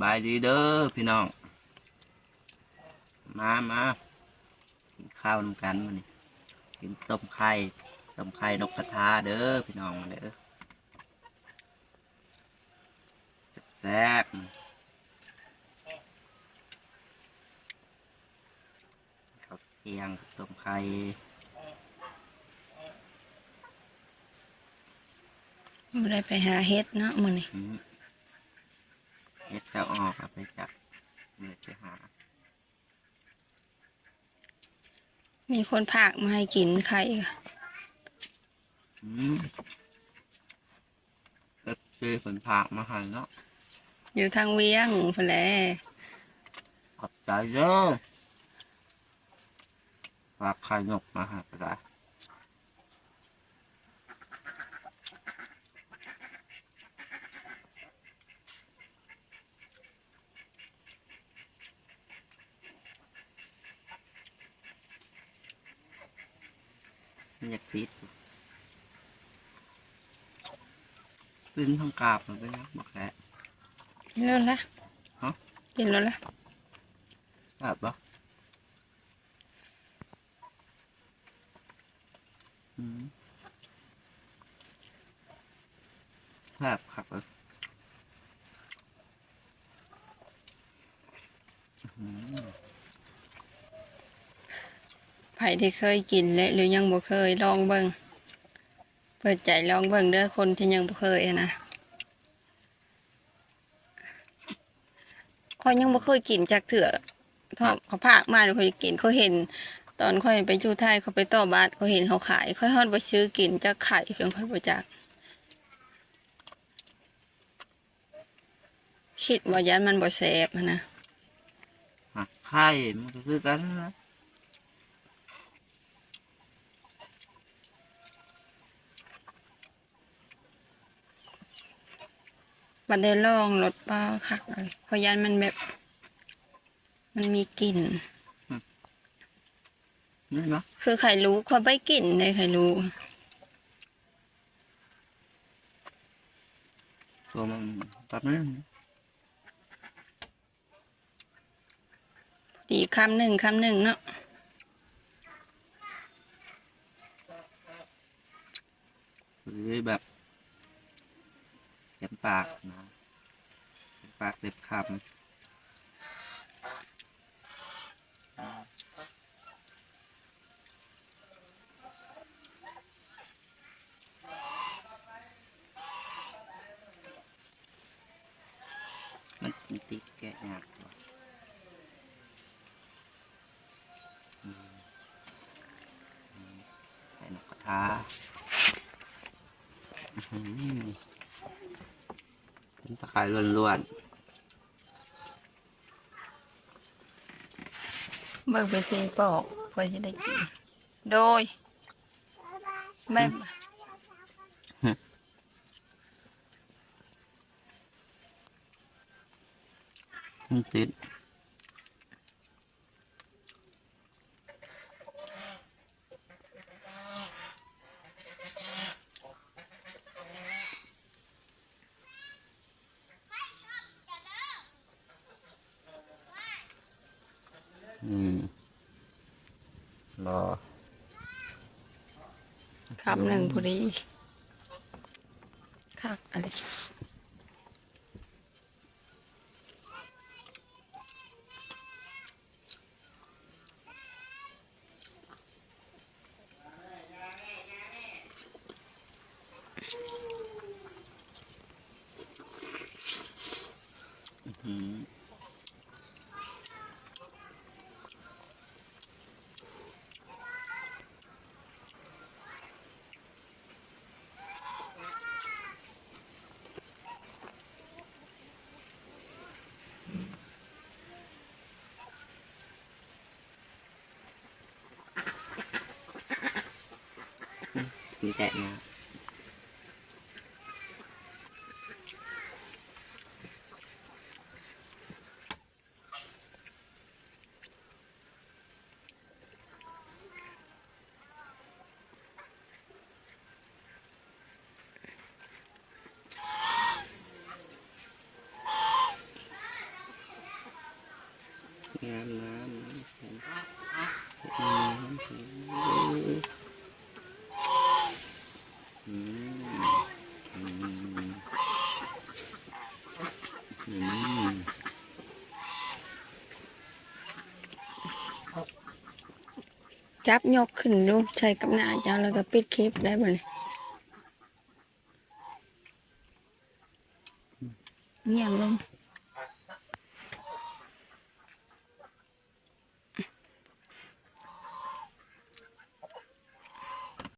บายดีเด้อพี่น้อง มามากินข้าวนำกันมานี่กินต้มไข่ต้มไข่นกกระทาเด้อพี่น้องมาเด้อแซ่บๆข้าวเที่ยงต้มไข่ไม่ได้ไปหาเฮ็ดเนาะมื้อนี้ อืมเฮ็ดจะออกเอาไปจับเมื่อจะหามีคนพากมาให้กินไข่อืมก็เจอผลผักมาให้เนาะอยู่ทางเวียงพุ่นแหละขอบใจเด้อฝากไข่นกมาให้ก็ได้ มันอยากติดขึ้นทางกราบมันก็ยังบอกแหละกินแล้วละฮะกินแล้วละกราบปะอืมกราบขับเลยอืม ไผที่เคยกินและหรือยังบ่เคยลองเบิ่งเปิดใจลองเบิ่งเด้อคนที่ยังบ่เคยนะข้อยยังบ่เคยกินจากเถื่อทอดเขาพากมาแล้วค่อยกินเขาเห็น ตอนค่อยไปอยู่ไทยเขาไปต่อบาทเขาเห็นเขาขายค่อยฮอดบ่ซื้อกินจากไข่เพียงค่อยบ่จักคิดว่ายันมันบ่แซ่บนะไข่มันก็คือกันนะ บัดได้ลองรสปลาคักเลยขอยันมันแบบ มันมีกลิ่นนี่เนาะคือไข่รู้เขาไม่กลิ่นเลยไข่รู้ตัวมันตัดนี่ดีคำหนึ่งคำหนึ่งเนาะหรือแบบ เต็มปากนะเต็มปากเต็มคำมันติดแกะยากกว่าใส่นกกระทา ตะไคร้ล้วนเบิกเป็นทีปอกเพื่อจะได้กิน โดยไม่ๆมันติด อืมรอคำหนึ่งพอดีคักอะไรอืมมี đi chạy nha Yeah, man. จับยกขึ้นดูใช้กับหน้าเจ้าแล้วก็ปิดคลิปได้บ่เนี่ยเงียบลง